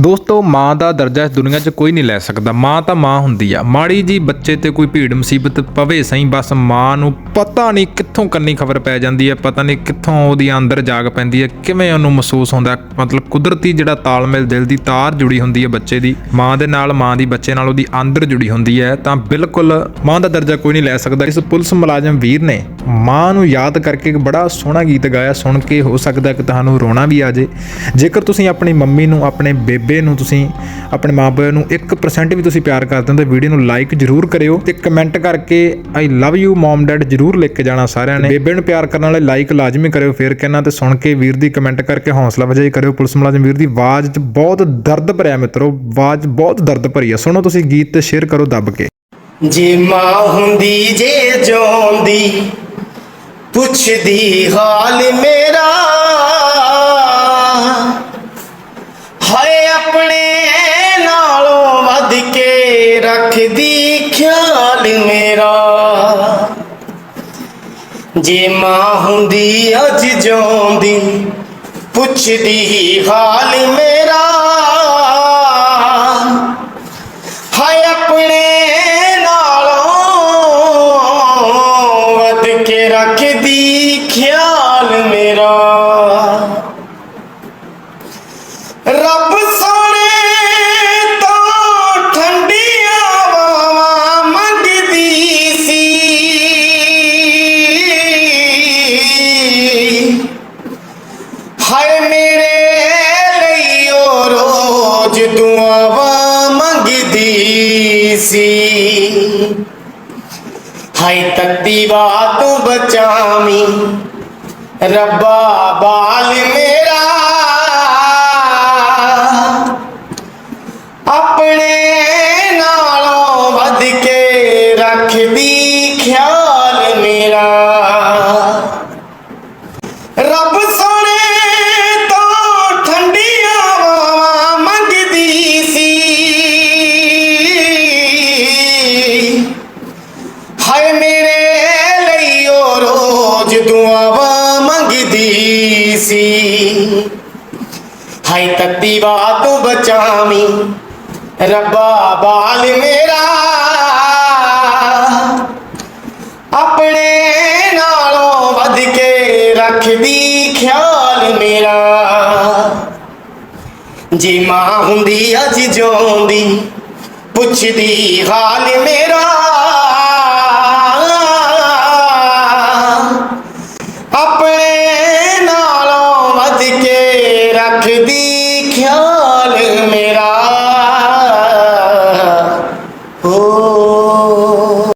ਦੋਸਤੋ, ਮਾਂ ਦਾ ਦਰਜਾ ਇਸ ਦੁਨੀਆ 'ਚ ਕੋਈ ਨਹੀਂ ਲੈ ਸਕਦਾ। ਮਾਂ ਤਾਂ ਮਾਂ ਹੁੰਦੀ ਆ। ਮਾੜੀ ਜੀ ਬੱਚੇ ਤੇ ਕੋਈ ਭੀੜ ਮੁਸੀਬਤ ਪਵੇ ਸਹੀ, ਬਸ ਮਾਂ ਨੂੰ ਪਤਾ ਨਹੀਂ ਕਿੱਥੋਂ ਕੰਨੀ ਖਬਰ ਪੈ ਜਾਂਦੀ ਹੈ ਪਤਾ ਨਹੀਂ ਕਿੱਥੋਂ ਉਹਦੀ ਅੰਦਰ ਜਾਗ ਪੈਂਦੀ ਹੈ ਕਿਵੇਂ ਉਹਨੂੰ ਮਹਿਸੂਸ ਹੁੰਦਾ। ਮਤਲਬ ਕੁਦਰਤੀ ਜਿਹੜਾ ਤਾਲਮੇਲ ਦਿਲ ਦੀ ਤਾਰ ਜੁੜੀ ਹੁੰਦੀ ਹੈ ਬੱਚੇ ਦੀ। ਮਾਂ ਦੇ ਨਾਲ, ਮਾਂ ਦੀ, ਬੱਚੇ ਨਾਲ ਉਹਦੀ ਅੰਦਰ ਜੁੜੀ ਹੁੰਦੀ ਹੈ ਤਾਂ ਬਿਲਕੁਲ ਮਾਂ ਦਾ ਦਰਜਾ ਕੋਈ ਨਹੀਂ ਲੈ ਸਕਦਾ। ਇਸ ਪੁਲਿਸ ਮੁਲਾਜ਼ਮ ਵੀਰ ਨੇ ਮਾਂ ਨੂੰ ਯਾਦ ਕਰਕੇ ਬੜਾ ਸੋਹਣਾ ਗੀਤ ਗਾਇਆ, ਸੁਣ ਕੇ ਹੋ ਸਕਦਾ ਕਿ ਤੁਹਾਨੂੰ ਰੋਣਾ ਵੀ ਆ ਜੇ। ਜੇਕਰ ਤੁਸੀਂ ਆਪਣੀ ਮੰਮੀ ਨੂੰ, ਆਪਣੇ ਬੇਬੇ ਨੂੰ ਤੁਸੀਂ, ਆਪਣੇ ਮਾਪੇ ਨੂੰ 1% ਵੀ ਤੁਸੀਂ ਪਿਆਰ ਕਰਦੇ ਹੋ, ਤਾਂ ਵੀਡੀਓ ਨੂੰ ਲਾਈਕ ਜਰੂਰ ਕਰਿਓ ਤੇ ਕਮੈਂਟ ਕਰਕੇ I love you mom dad ਜਰੂਰ ਲਿਖ ਕੇ ਜਾਣਾ ਸਾਰਿਆਂ ਨੇ। ਬੇਬੇ ਨੂੰ ਪਿਆਰ ਕਰਨ ਵਾਲੇ ਲਾਈਕ ਲਾਜ਼ਮੀ ਕਰਿਓ, ਫੇਰ ਕਹਿਣਾ ਤੇ ਸੁਣ ਕੇ ਵੀਰ ਦੀ ਕਮੈਂਟ ਕਰਕੇ ਹੌਸਲਾ ਵਜਾਈ ਕਰਿਓ। ਪੁਲਿਸ ਮੁਲਾਜ਼ਮ ਵੀਰ ਦੀ ਆਵਾਜ਼ 'ਚ ਬਹੁਤ ਦਰਦ ਭਰਿਆ ਮਿੱਤਰੋ, ਆਵਾਜ਼ ਬਹੁਤ ਦਰਦ ਭਰੀ ਆ। ਸੁਣੋ ਤੁਸੀਂ ਗੀਤ ਤੇ ਸ਼ੇਅਰ ਕਰੋ ਦੱਬ ਕੇ। ਜੇ ਮਾਂ ਹੁੰਦੀ, ਜੇ ਜਿਉਂਦੀ ਪੁੱਛਦੀ ਹਾਲ ਮੇਰਾ। ਹਾਏ ਆਪਣੇ ਨਾਲੋਂ ਵੱਧ ਕੇ ਰੱਖਦੀ ਖਿਆਲ ਮੇਰਾ। ਜੇ ਮਾਂ ਹੁੰਦੀ ਅੱਜ ਜਿਉਂਦੀ, ਪੁੱਛਦੀ ਹਾਲ ਮੇਰਾ। ਸੀ। ਹਾਏ ਤੱਤੀ ਬਾਤ ਬਚਾਵੀਂ। ਰੱਬਾ ਬਾਲ ਮੇਰਾ। ਆਪਣੇ ਨਾਲੋਂ ਵੱਧ ਕੇ ਰੱਖਦੀ ਖਿਆਲ ਮੇਰਾ। ਮੰਗਦੀ ਸੀ। ਹਾਏ ਤੱਤੀ ਵਾ ਤੂੰ ਬਚਾਵੀ, ਰੱਬਾ ਬਾਲ ਮੇਰਾ। ਆਪਣੇ ਨਾਲੋਂ ਵੱਧ ਕੇ ਰੱਖਦੀ ਖਿਆਲ ਮੇਰਾ। ਜੇ ਮਾਂ ਹੁੰਦੀ ਅੱਜ ਜਿਉਂਦੀ, ਪੁੱਛਦੀ ਹਾਲ ਮੇਰਾ। ਰੱਖਦੀ